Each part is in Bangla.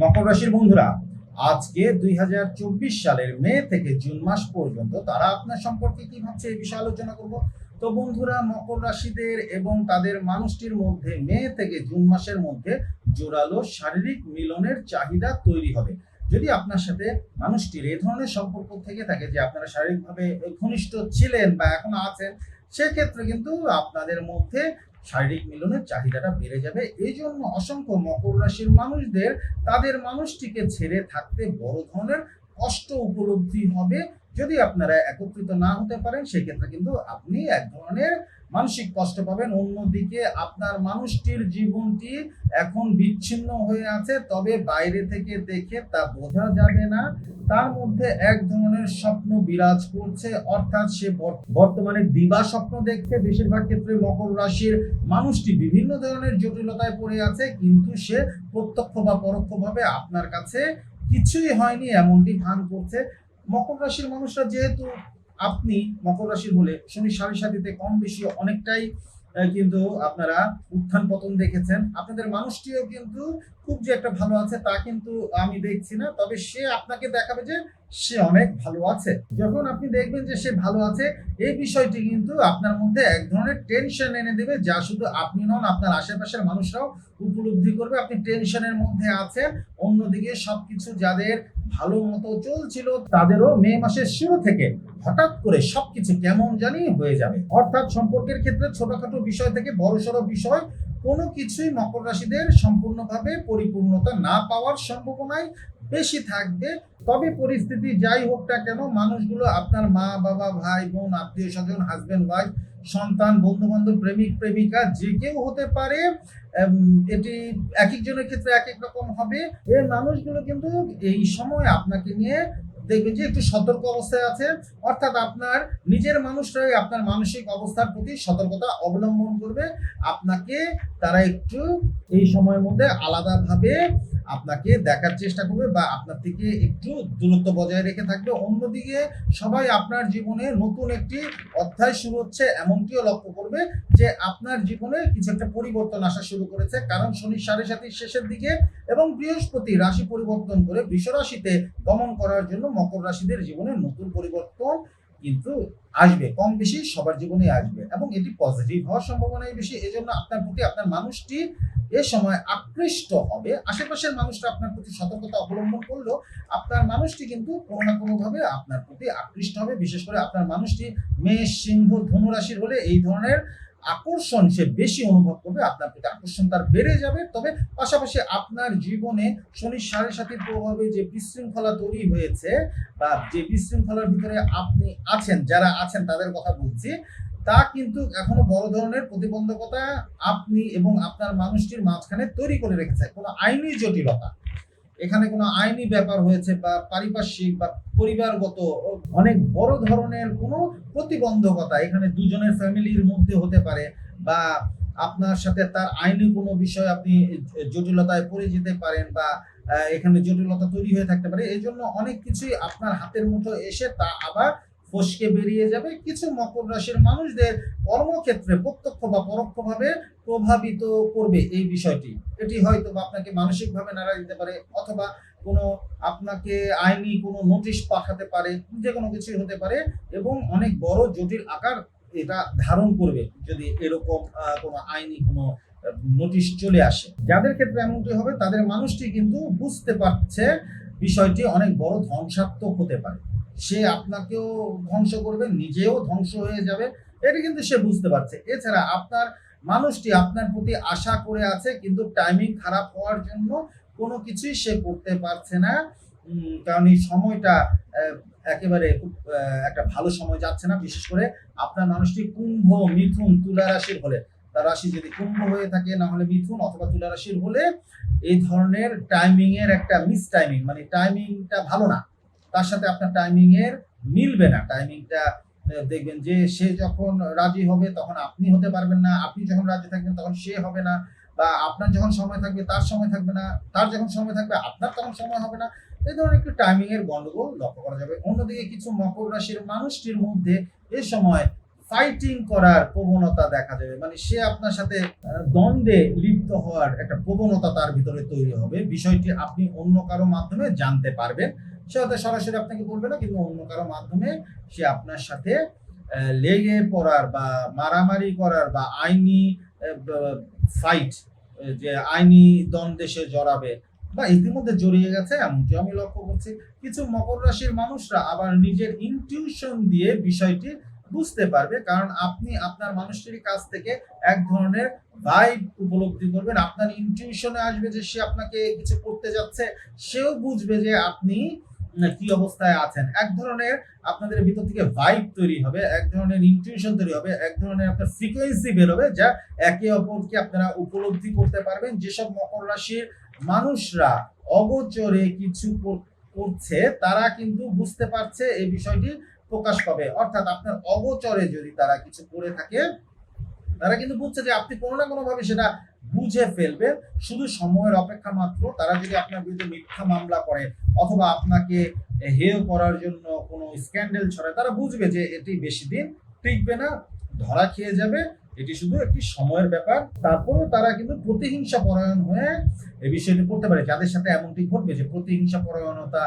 মকর রাশির বন্ধুরা, আজকে দুই হাজার চব্বিশ সালের মে থেকে জুন মাস পর্যন্ত তারা আপনার সম্পর্কে কি ভাবছে এই বিষয়ে আলোচনা করব। তো বন্ধুরা, মকর রাশিদের এবং তাদের মানুষটির মধ্যে মে থেকে জুন মাসের মধ্যে জোরালো শারীরিক মিলনের চাহিদা তৈরি হবে। যদি আপনার সাথে মানুষটির এই ধরনের সম্পর্ক থেকে থাকে যে আপনারা শারীরিকভাবে ঘনিষ্ঠ ছিলেন বা এখন আছেন, সেক্ষেত্রে কিন্তু আপনাদের মধ্যে শারীরিক মিলনের চাহিদাটা বেড়ে যাবে। এই জন্য অসংখ্য মকর রাশির মানুষদের তাদের মানুষটিকে ছেড়ে থাকতে বড় ধরনের কষ্ট উপলব্ধি হবে। যদি আপনারা একত্রিত না হতে পারেন, সেক্ষেত্রে কিন্তু আপনি এক ধরনের মানসিক কষ্ট পাবেন। অন্যদিকে আপনার মানুষটির জীবনটি এখন বিচ্ছিন্ন হয়ে আছে, তবে বাইরে থেকে দেখে তা বোঝা যাবে না। তার মধ্যে এক ধরনের স্বপ্ন বিরাজ করছে, অর্থাৎ সে বর- বর্তমানে দিবা স্বপ্ন দেখছে। বেশিরভাগ ক্ষেত্রে মকর রাশির মানুষটি বিভিন্ন ধরনের জটিলতায় পড়ে আছে, কিন্তু সে প্রত্যক্ষ বা পরোক্ষভাবে আপনার কাছে কিছুই হয়নি, এমনটি ভান করছে। মকর রাশির মানুষরা যেহেতু আপনি মকর রাশির হলে শনি সাড়ে সাথীতে কম বেশি অনেকটাই কিন্তু আপনারা উত্থান পতন দেখেছেন। আপনাদের মানুষটিও কিন্তু খুব যে একটা ভালো আছে তা কিন্তু আমি দেখছি না। তবে সে আপনাকে দেখাবে যে সে অনেক ভালো আছে। যখন আপনি দেখবেন যে সে ভালো আছে, এই বিষয়টি কিন্তু আপনার মধ্যে এক ধরনের টেনশন এনে দেবে যা শুধু আপনি নন, আপনার আশেপাশের মানুষরাও উপলব্ধি করবে। আপনি টেনশনের মধ্যে আছেন। অন্যদিকে সবকিছু যাদের ভালো মতো চলছিল, তাদেরও মে মাসের শুরু থেকে হঠাৎ করে সবকিছু কেমন জানি হয়ে যাবে। অর্থাৎ সম্পর্কের ক্ষেত্রে ছোটখাটো বিষয় থেকে বড়সড় বিষয় কোনো কিছুই মকর রাশিদের সম্পূর্ণভাবে পরিপূর্ণতা না পাওয়ার সম্ভাবনাই বেশি থাকবে। তবে পরিস্থিতি যাই হোক না কেন, মানুষগুলো আপনার মা, বাবা, ভাই, বোন, আত্মীয় স্বজন হাজবেন্ড ওয়াইফ সন্তান বন্ধু বান্ধব প্রেমিক, প্রেমিকা, যে কেউ হতে পারে এটি এক একজনের ক্ষেত্রে এক এক রকম হবে। এই মানুষগুলো কিন্তু এই সময় আপনাকে নিয়ে দেখবেন যে একটু সতর্ক অবস্থায় আছে। অর্থাৎ আপনার নিজের মানুষরাই আপনার মানসিক অবস্থার প্রতি সতর্কতা অবলম্বন করবে। আপনাকে তারা একটু এই সময়ের মধ্যে আলাদাভাবে আপনাকে দেখার চেষ্টা করবে বা আপনার থেকে একটু দূরত্ব বজায় রেখে থাকবে। অন্যদিকে সবাই আপনার জীবনে নতুন একটি অধ্যায় শুরু হচ্ছে, এমনটিও লক্ষ্য করবে যে আপনার জীবনে কিছু একটা পরিবর্তন আসা শুরু করেছে। কারণ শনি সাড়ে সাতির শেষের দিকে এবং বৃহস্পতি রাশি পরিবর্তন করে বৃষ রাশিতে গমন করার জন্য মকর রাশিদের জীবনে নতুন পরিবর্তন কিন্তু আসবে, কম বেশি সবার জীবনে আসবে এবং এটি পজিটিভ হওয়ার সম্ভাবনাই বেশি। এজন্য আপনার প্রতি, আপনার মানুষটি এ সময় আকৃষ্ট হবে। আশেপাশের মানুষরা আপনার প্রতি সতর্কতা অবলম্বন করলেও আপনার মানুষটি কিন্তু কোনো না কোনোভাবে আপনার প্রতি আকৃষ্ট হবে। বিশেষ করে আপনার মানুষটি মেষ, সিংহ, ধনুরাশির হলে এই ধরনের আকর্ষণ সে বেশি অনুভব করবে। আপনার প্রতি আকর্ষণ তার বেড়ে যাবে। তবে পাশাপাশি আপনার জীবনে শনির সাড়ে সাতির প্রভাবে যে বিশৃঙ্খলা তৈরি হয়েছে বা যে বিশৃঙ্খলার ভিতরে আপনি আছেন, যারা আছেন তাদের কথা বলছি তা কিন্তু এখনও বড় ধরনের প্রতিবন্ধকতা আপনি এবং আপনার মানুষটির মাঝখানে তৈরি করে রেখেছে। কোনো আইনি জটিলতা। এখানে কোনো আইনি ব্যাপার হয়েছে বা পারিপার্শ্বিক বা পরিবারগত অনেক বড় ধরনের কোনো প্রতিবন্ধকতা এখানে দুজনের ফ্যামিলির মধ্যে হতে পারে বা আপনার সাথে তার আইনি কোনো বিষয় আপনি জটিলতায় পড়ে যেতে পারেন বা এখানে জটিলতা তৈরি হয়ে থাকতে পারে। এই জন্য অনেক কিছুই আপনার হাতের মুঠো এসে তা আবার ফসকে বেরিয়ে যাবে। কিছু মকর রাশির মানুষদের কর্মক্ষেত্রে প্রত্যক্ষ বা পরোক্ষভাবে প্রভাবিত করবে এই বিষয়টি। এটি হয়তো বা আপনাকে মানসিকভাবে নাড়া দিতে পারে অথবা কোনো আপনাকে আইনি কোনো নোটিশ পাঠাতে পারে, যে কোনো কিছুই হতে পারে এবং অনেক বড় জটিল আকার এটা ধারণ করবে যদি এরকম কোনো আইনি কোনো নোটিশ চলে আসে। যাদের ক্ষেত্রে এমনটি হবে, তাদের মানুষটি কিন্তু বুঝতে পারছে বিষয়টি অনেক বড় ধ্বংসাত্মক হতে পারে। সে আপনাকেও ধ্বংস করবে, নিজেও ধ্বংস হয়ে যাবে। এটা কিন্তু সে বুঝতে পারছে। এছাড়া আপনার মানুষটি আপনার প্রতি আশা করে আছে, কিন্তু টাইমিং খারাপ হওয়ার জন্য কোনো কিছুই সে করতে পারছে না। কারণ এই সময়টা একেবারে খুব একটা ভালো সময় যাচ্ছে না। বিশেষ করে আপনার মানুষটি কুম্ভ, মিথুন, তুলা রাশির হলে। তার রাশি যদি কুম্ভ হয়ে থাকে, না হলে মিথুন অথবা তুলা রাশির হলে, এই ধরনের টাইমিং এর একটা মিস টাইমিং মানে টাইমিংটা ভালো না। তার সাথে আপনার টাইমিং এর মিলবে না। টাইমিংটা দেখবেন যে সে যখন রাজি হবে তখন আপনি হতে পারবেন না। আপনি যখন রাজি থাকবেন তখন সে হবে না বা আপনার যখন সময় থাকবে তার সময় থাকবে না, তার যখন সময় থাকবে আপনার তখন সময় হবে না। এই ধরনের একটু টাইমিং এর গন্ডগোল লক্ষ্য করা যাবে। অন্যদিকে কিছু মকর রাশির মানুষটির মধ্যে এ সময় ফাইটিং করার প্রবণতা দেখা যাবে মানে সে আপনার সাথে দ্বন্দ্বে লিপ্ত হওয়ার একটা প্রবণতা তার ভিতরে তৈরি হবে। বিষয়টি আপনি অন্য কারও মাধ্যমে জানতে পারবেন। সে হয়তো সরাসরি আপনাকে বলবে না কিন্তু অন্য কারও মাধ্যমে সে আপনার সাথে লেগে পড়ার বা মারামারি করার বা আইনি ফাইট যে আইনি দ্বন্দ্বে সে জড়াবে বা ইতিমধ্যে জড়িয়ে গেছে এমনটি আমি লক্ষ্য করছি। কিছু মকর রাশির মানুষরা আবার নিজের ইনটিউশন দিয়ে বিষয়টি বুঝতে পারবে, কারণ আপনি আপনার মানুষটির কাছ থেকে এক ধরনের ভাইব উপলব্ধি করবেন। আপনার ইনটিউশনে আসবে যে সে আপনাকে কিছু করতে যাচ্ছে, সেও বুঝবে যে আপনি কি অবস্থায় আছেন। এক ধরনের আপনাদের ভিতর থেকে ভাইব তৈরি হবে, এক ধরনের ইনটিউশন তৈরি হবে, এক ধরনের আপনার ফ্রিকোয়েন্সি বেরোবে যা একে অপরকে আপনারা উপলব্ধি করতে পারবেন। যেসব মকর রাশির মানুষরা অগোচরে কিছু কর- করছে, তারা কিন্তু বুঝতে পারছে এই বিষয়টি প্রকাশ পাবে। অর্থাৎ আপনার অগোচরে যদি তারা কিছু করে থাকে, তারা কিন্তু বুঝছে যে আপনি কোনো না কোনো ভাবে সেটা বুঝে ফেলবেন শুধু সময়ের অপেক্ষা মাত্র, তারা যদি আপনার বিরুদ্ধে মিথ্যা মামলা করে অথবা আপনাকে হেয় করার জন্য কোনো স্ক্যান্ডেল ছড়ায়, তারা বুঝবে যে এটি বেশি দিন টিকবে না, ধরা খেয়ে যাবে। এটি শুধু একটি সময়ের ব্যাপার। তারপরেও তারা কিন্তু প্রতিহিংসা পরায়ণ হয়ে এই বিষয়টি করতে পারে। যাদের সাথে এমনটি ঘটবে যে প্রতিহিংসা পরায়ণতা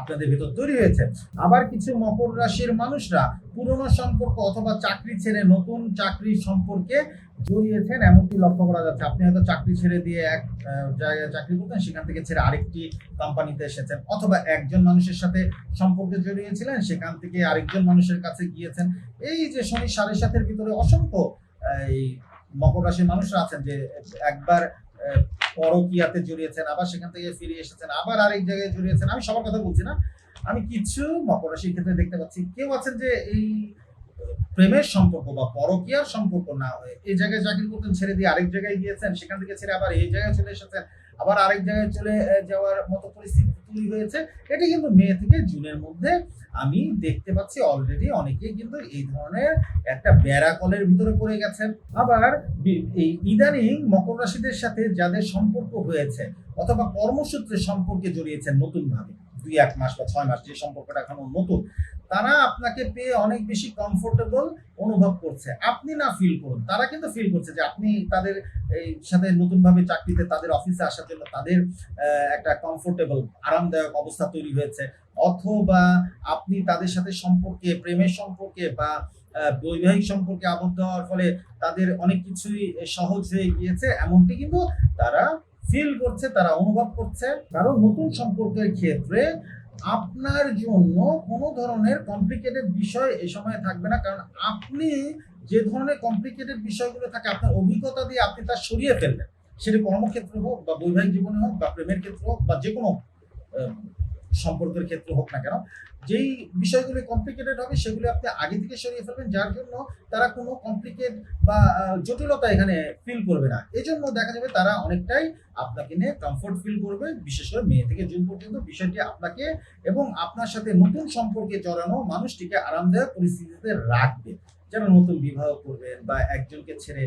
আপনাদের ভেতর তৈরি হয়েছে। আবার কিছু মকর রাশির মানুষরা পুরনো সম্পর্ক অথবা চাকরি ছেড়ে নতুন চাকরি সম্পর্কে জড়িয়েছেন, এমনটি লক্ষ্য করা যাচ্ছে। আপনি হয়তো চাকরি ছেড়ে দিয়ে এক জায়গায় চাকরি করতেন, সেখান থেকে ছেড়ে আরেকটি কোম্পানিতে এসেছেন। অথবা একজন মানুষের সাথে সম্পর্কে জড়িয়েছিলেন, সেখান থেকে আরেকজন মানুষের কাছে গিয়েছেন। এই যে শনি সাড়ে সাতের ভিতরে অসংখ্য এই মকর রাশির মানুষরা আছেন যে একবার পরকীয়াতে জড়িয়েছেন, আবার সেখান থেকে ফিরে এসেছেন, আবার আরেক জায়গায় জড়িয়েছেন। আমি সবার কথা বলছি না। আমি কিছু মকর রাশির ক্ষেত্রে দেখতে পাচ্ছি, কেউ আছেন যে এই প্রেমের সম্পর্ক বা পরকিয়ার সম্পর্ক না হয়ে এই জায়গায় চাকরি করতেন, ছেড়ে দিয়ে আরেক জায়গায় গিয়েছেন, সেখান থেকে ছেড়ে আবার এই জায়গায় চলে এসেছেন, আবার আরেক জায়গায় চলে যাওয়ার মতো পরিস্থিতি তৈরি হয়েছে। এটি কিন্তু মে থেকে জুনের মধ্যে আমি দেখতে পাচ্ছি অলরেডি অনেকেই কিন্তু এই ধরনের একটা ব্যারাকলের ভিতরে পড়ে গেছেন। আবার এই ইদানিং মকর রাশিদের সাথে যাদের সম্পর্ক হয়েছে অথবা কর্মসূত্রে সম্পর্কে জড়িয়েছেন নতুন ভাবে দুই এক মাস বা ছয় মাস যে সম্পর্কটা এখনও নতুন, তারা আপনাকে পেয়ে অনেক বেশি কমফোর্টেবল অনুভব করছে। আপনি না ফিল করুন, তারা কিন্তু ফিল করছে যে আপনি তাদের এই সাথে নতুন ভাবে চাকরিতে, তাদের অফিসে আসার জন্য তাদের একটা কমফোর্টেবল আরামদায়ক অবস্থা তৈরি হয়েছে। অথবা আপনি তাদের সাথে সম্পর্কে, প্রেমের সম্পর্কে বা বৈবাহিক সম্পর্কে আবদ্ধ হওয়ার ফলে তাদের অনেক কিছুই সহজ হয়ে গিয়েছে, এমনটি কিন্তু তারা ফিল করছে, তারা অনুভব করছে কারণ নতুন সম্পর্কের ক্ষেত্রে আপনার জন্য কোনো ধরনের কমপ্লিকেটেড বিষয় এ সময় থাকবে না। কারণ আপনি যে ধরনের কমপ্লিকেটেড বিষয়গুলো থাকে, আপনার অভিজ্ঞতা দিয়ে আপনি তা সরিয়ে ফেলবেন সেটি কর্মক্ষেত্রে হোক বা বৈবাহিক জীবনে হোক বা প্রেমের ক্ষেত্রে হোক বা যে কোনো সম্পর্কের ক্ষেত্রে হোক না কেন, যেই বিষয়গুলি কমপ্লিকেটেড হবে সেগুলি আপনি আগে থেকে সরিয়ে ফেলবেন, যার জন্য তারা কোনো কমপ্লিকেট বা জটিলতা এখানে ফিল করবে না। এই জন্য দেখা যাবে তারা অনেকটাই আপনাকে নিয়ে কমফোর্ট ফিল করবে, বিশেষ করে মেয়ে থেকে জুন পর্যন্ত বিষয়টি আপনাকে এবং আপনার সাথে নতুন সম্পর্কে জড়ানো মানুষটিকে আরামদায়ক পরিস্থিতিতে রাখবে। যারা নতুন বিবাহ করবেন বা একজনকে ছেড়ে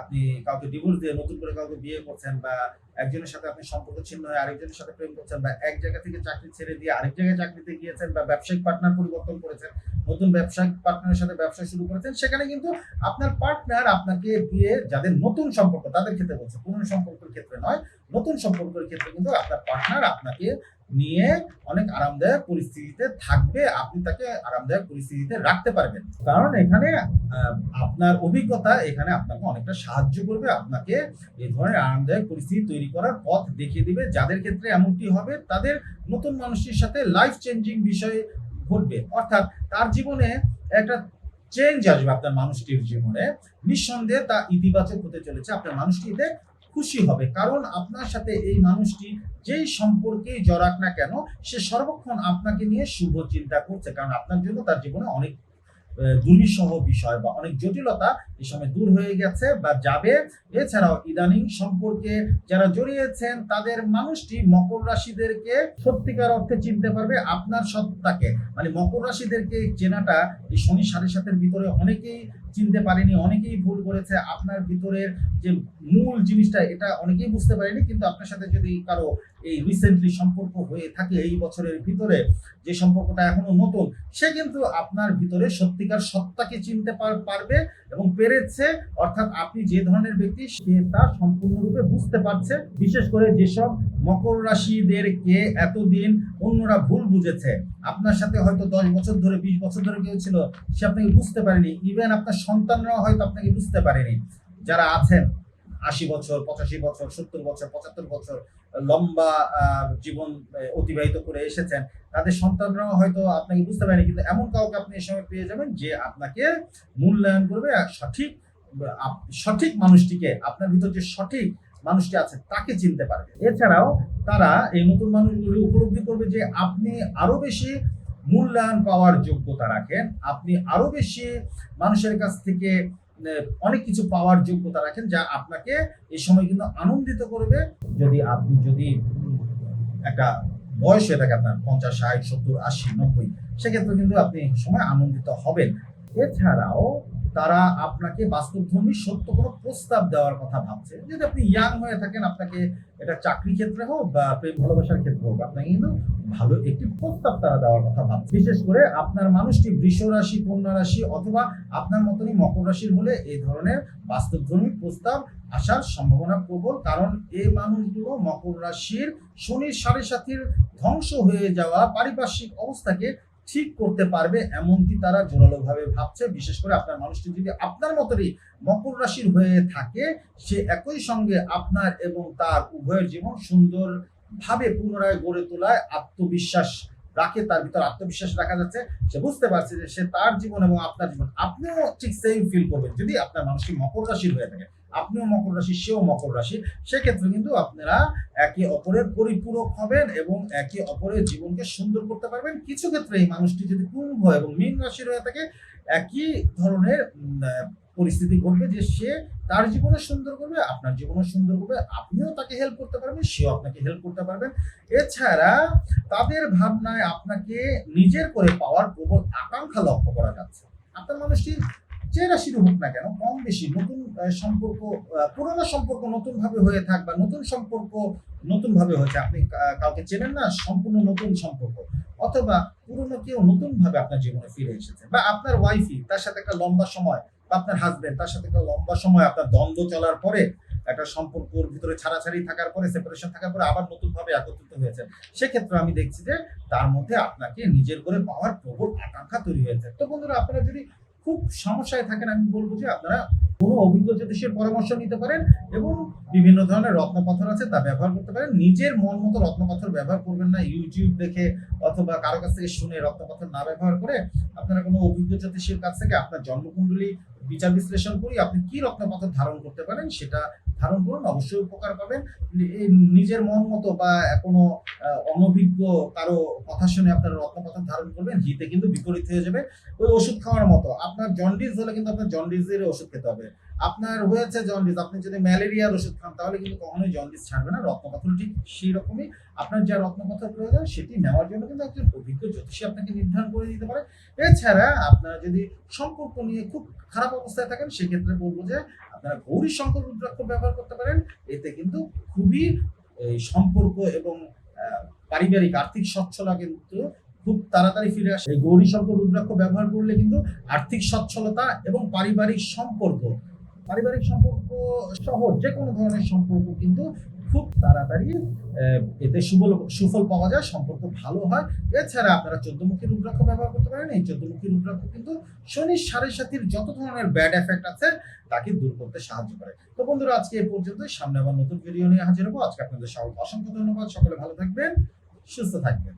আপনি কাউকে ডিভোর্স দিয়ে নতুন করে কাউকে বিয়ে করছেন বা একজনের সাথে আপনি সম্পর্ক ছিন্ন হয়ে আরেকজনের সাথে প্রেম করছেন বা এক জায়গা থেকে চাকরি ছেড়ে দিয়ে আরেক জায়গায় চাকরিতে গিয়েছেন বা ব্যবসায়িক পার্টনার পরিবর্তন করেছেন, নতুন ব্যবসায়িক পার্টনারের সাথে ব্যবসা শুরু করেছেন, সেখানে কিন্তু আপনার পার্টনার আপনাকে দিয়ে যাদের নতুন সম্পর্ক, তাদের ক্ষেত্রে বলছে পুরনো সম্পর্কের ক্ষেত্রে নয়, নতুন সম্পর্কের ক্ষেত্রে কিন্তু আপনার পার্টনার আপনাকে নিয়ে অনেক আরামদায়ক পরিস্থিতিতে থাকবে, আপনি তাকে আরামদায়ক পরিস্থিতিতে রাখতে পারবেন। কারণ এখানে আপনার অভিজ্ঞতা এখানে আপনাকে অনেকটা সাহায্য করবে, আপনাকে এই ধরনের আরামদায়ক পরিস্থিতি তৈরি করার পথ দেখিয়ে দিবে। যাদের ক্ষেত্রে এমনটি হবে, তাদের নতুন মানুষটির সাথে লাইফ চেঞ্জিং বিষয় ঘটবে। অর্থাৎ তার জীবনে একটা চেঞ্জ আসবে আপনার মানুষটির জীবনে। নিঃসন্দেহে তা ইতিবাচক হতে চলেছে। আপনার মানুষটিতে খুশি হবে। কারণ আপনার সাথে এই মানুষটি যেই সম্পর্কেই জড়াক না কেন, সে সর্বক্ষণ আপনাকে নিয়ে শুভ চিন্তা করছে। কারণ আপনার জন্য তার জীবনে অনেক দুর্বিষহ বিষয় বা অনেক জটিলতা এই সময় দূর হয়ে গেছে বা যাবে। এছাড়াও ইদানিং সম্পর্কে যারা জড়িয়েছেন, তাদের মানুষটি মকর রাশিদেরকে সত্যিকার অর্থে চিনতে পারবে আপনার সত্তাকে। মানে মকর রাশিদেরকে চেনাটা এই শনি সাড়ে সাতের ভিতরে অনেকেই চিনতে পারেনি, অনেকেই ভুল করেছে, আপনার ভিতরের যে মূল জিনিসটা, এটা অনেকেই বুঝতে পারেনি, কিন্তু আপনার সাথে যদি কারও এই রিসেন্টলি সম্পর্ক হয়ে থাকে, এই বছরের ভিতরে যে সম্পর্কটা এখনও নতুন, সে কিন্তু আপনার ভিতরে সত্যিকার সত্তাকে চিনতে পার- পারবে এবং পেরেছে, অর্থাৎ আপনি যে ধরনের ব্যক্তি, সে তা সম্পূর্ণরূপে বুঝতে পারছে। বিশেষ করে যেসব মকর রাশিদেরকে এতদিন অন্যরা ভুল বুঝেছে, আপনার সাথে হয়তো দশ বছর ধরে, বিশ বছর ধরে কেউ ছিল, সে আপনাকে বুঝতে পারেনি ইভেন আপনার সন্তানরাও হয়তো আপনাকে বুঝতে পারেনি। যারা আছেন, আশি বছর, পঁচাশি বছর, সত্তর বছর, পঁচাত্তর বছর লম্বা জীবন অতিবাহিত করে এসেছেন, তাদের সন্তানরাও হয়তো আপনাকে বুঝতে পারেনি, কিন্তু এমন কাউকে আপনি এই সময় পেয়ে যাবেন যে আপনাকে মূল্যায়ন করবে সঠিক সঠিক মানুষটিকে, আপনার ভিতর যে সঠিক মানুষটি আছে তাকে চিনতে পারবে। এছাড়াও তারা এই নতুন মানুষগুলি উপলব্ধি করবে যে আপনি আরও বেশি মূল্যায়ন পাওয়ার যোগ্যতা রাখেন। আপনি আরও বেশি মানুষের কাছ থেকে অনেক কিছু পাওয়ার যোগ্যতা রাখেন যা আপনাকে এই সময় কিন্তু আনন্দিত করবে। যদি আপনি যদি একটা বয়স হয়ে থাকে আপনার পঞ্চাশ, ষাট, সত্তর, আশি, নব্বই, সেক্ষেত্রে কিন্তু আপনি সময় আনন্দিত হবেন এছাড়াও তারা আপনাকে বাস্তবধর্মী সত্য কোনো প্রস্তাব দেওয়ার কথা ভাবছে। যদি আপনি ইয়াং হয়ে থাকেন, আপনাকে এটা চাকরি ক্ষেত্রে হোক বা প্রেম ভালোবাসার ক্ষেত্রে হোক, আপনাকে কিন্তু ভালো একটি প্রস্তাব তারা দেওয়ার কথা ভাবছে। বিশেষ করে আপনার মানুষটি বৃষ রাশি, কন্যা রাশি অথবা আপনার মতনই মকর রাশির হলে এই ধরনের বাস্তবধর্মী প্রস্তাব আসার সম্ভাবনা প্রবল, কারণ এই মানুষগুলো মকর রাশির শনির সাড়ে সাথীর ধ্বংস হয়ে যাওয়া পারিপার্শ্বিক অবস্থাকে ঠিক করতে পারবে এমনকি তারা জোরালোভাবে ভাবছে। বিশেষ করে আপনার মানুষটি যদি আপনার মতনই মকর রাশির হয়ে থাকে, সে একই সঙ্গে আপনার এবং তার উভয়ের জীবন সুন্দর ভাবে পুনরায় গড়ে তোলায় আত্মবিশ্বাস রাখে, তার ভিতর আত্মবিশ্বাস রাখা যাচ্ছে। সে বুঝতে পারছে যে সে তার জীবন এবং আপনার জীবন, আপনিও ঠিক সেম ফিল করবেন। যদি আপনার মানুষটি মকর রাশির হয়ে থাকে আপনিও মকর রাশি, সেও মকর রাশি, সেক্ষেত্রে কিন্তু আপনারা একে অপরের পরিপূরক হবেন এবং একে অপরের জীবনকে সুন্দর করতে পারবেন। কিছু ক্ষেত্রে এই মানুষটি যদি কুম্ভ এবং মীন রাশির হয়ে থাকে, একই ধরনের পরিস্থিতি ঘটবে যে সে তার জীবনে সুন্দর করবে, আপনার জীবনে সুন্দর করবে, আপনিও তাকে হেল্প করতে পারবেন, সেও আপনাকে হেল্প করতে পারবেন। এছাড়া তাদের ভাবনায় আপনাকে নিজের করে পাওয়ার প্রবল আকাঙ্ক্ষা লক্ষ্য করা যাচ্ছে। আপনার মানুষটি যে রাশির হোক না কেন, কম বেশি নতুন সম্পর্ক পুরোনো সম্পর্ক নতুন ভাবে হয়ে থাক বা নতুন সম্পর্ক নতুন ভাবে হয়েছে, আপনি কাউকে চেনেন না, সম্পূর্ণ নতুন সম্পর্ক। অথবা পুরনো কেউ নতুন ভাবে আপনার জীবনে ফিরে এসেছে, বা আপনার ওয়াইফই তার সাথে একটা লম্বা সময়, বা আপনার হাজবেন্ড তার সাথে একটা লম্বা সময় আপনার দ্বন্দ্ব চলার পরে, একটা সম্পর্কের ভিতরে ছাড়াছাড়ি থাকার পরে সেপারেশন থাকার পরে আবার নতুন ভাবে একত্রিত হয়েছে। সেক্ষেত্রে আমি দেখছি যে তার মধ্যে আপনাকে নিজের করে পাওয়ার প্রবল আকাঙ্ক্ষা তৈরি হয়েছে। তো বন্ধুরা, আপনারা যদি খুব সমস্যায় থাকেন, আমি বলব যে আপনারা কোনো অভিজ্ঞ জ্যোতিষের পরামর্শ নিতে পারেন এবং বিভিন্ন ধরনের রত্নপাথর আছে তা ব্যবহার করতে পারেন। নিজের মন মতো রত্নপাথর ব্যবহার করবেন না ইউটিউব দেখে অথবা কারও কাছ থেকে শুনে রত্নপাথর না ব্যবহার করে আপনারা কোনো অভিজ্ঞ জ্যোতিষের কাছ থেকে আপনার জন্মকুণ্ডলী বিচার বিশ্লেষণ করি, আপনি কি রত্নপাথর ধারণ করতে পারেন সেটা ধারণ করুন, অবশ্যই উপকার পাবেন। নিজের মন মতো বা কোনো অনভিজ্ঞ কারও কথা শুনে আপনারা রত্নপথা ধারণ করবেন, হিতে কিন্তু বিপরীত হয়ে যাবে। ওই ওষুধ খাওয়ার মতো। আপনার জন্ডিস হলে কিন্তু আপনার জন্ডিসের ওষুধ খেতে হবে। আপনার হয়েছে জন্ডিস আপনি যদি ম্যালেরিয়ার ওষুধ খান, তাহলে কিন্তু কখনোই জন্ডিস ছাড়বে না, রত্নপাথর ঠিক সেই রকমই আপনার যা রত্নপাথর প্রয়োজন, সেটি নেওয়ার জন্য কিন্তু একজন অভিজ্ঞ জ্যোতিষী আপনাকে নির্ধারণ করে দিতে পারে। এছাড়া আপনারা যদি সম্পর্ক নিয়ে খুব খারাপ অবস্থায় থাকেন, সেক্ষেত্রে বলব যে আপনারা গৌরী শঙ্কর রুদ্রাক্ষ ব্যবহার করতে পারেন। এতে কিন্তু খুবই, এই সম্পর্ক এবং পারিবারিক আর্থিক সচ্ছলতা কিন্তু খুব তাড়াতাড়ি ফিরে আসে। গৌরী শঙ্কর রুদ্রাক্ষ ব্যবহার করলে কিন্তু আর্থিক সচ্ছলতা এবং পারিবারিক সম্পর্ক পারিবারিক সম্পর্ক সহ যে কোনো ধরনের সম্পর্ক কিন্তু খুব তাড়াতাড়ি এতে সুফল সুফল পাওয়া যায়, সম্পর্ক ভালো হয়। এছাড়া আপনারা চোদ্দমুখী রুদ্রাক্ষ ব্যবহার করতে পারেন। এই চোদ্দমুখী রুদ্রাক্ষ কিন্তু শনির সাড়ে সাথীর যত ধরনের ব্যাড এফেক্ট আছে তাকে দূর করতে সাহায্য করে। তো বন্ধুরা, আজকে এই পর্যন্ত সামনে আবার নতুন ভিডিও নিয়ে হাজির হব। আজকে আপনাদের সকল অসংখ্য ধন্যবাদ। সকলে ভালো থাকবেন, সুস্থ থাকবেন।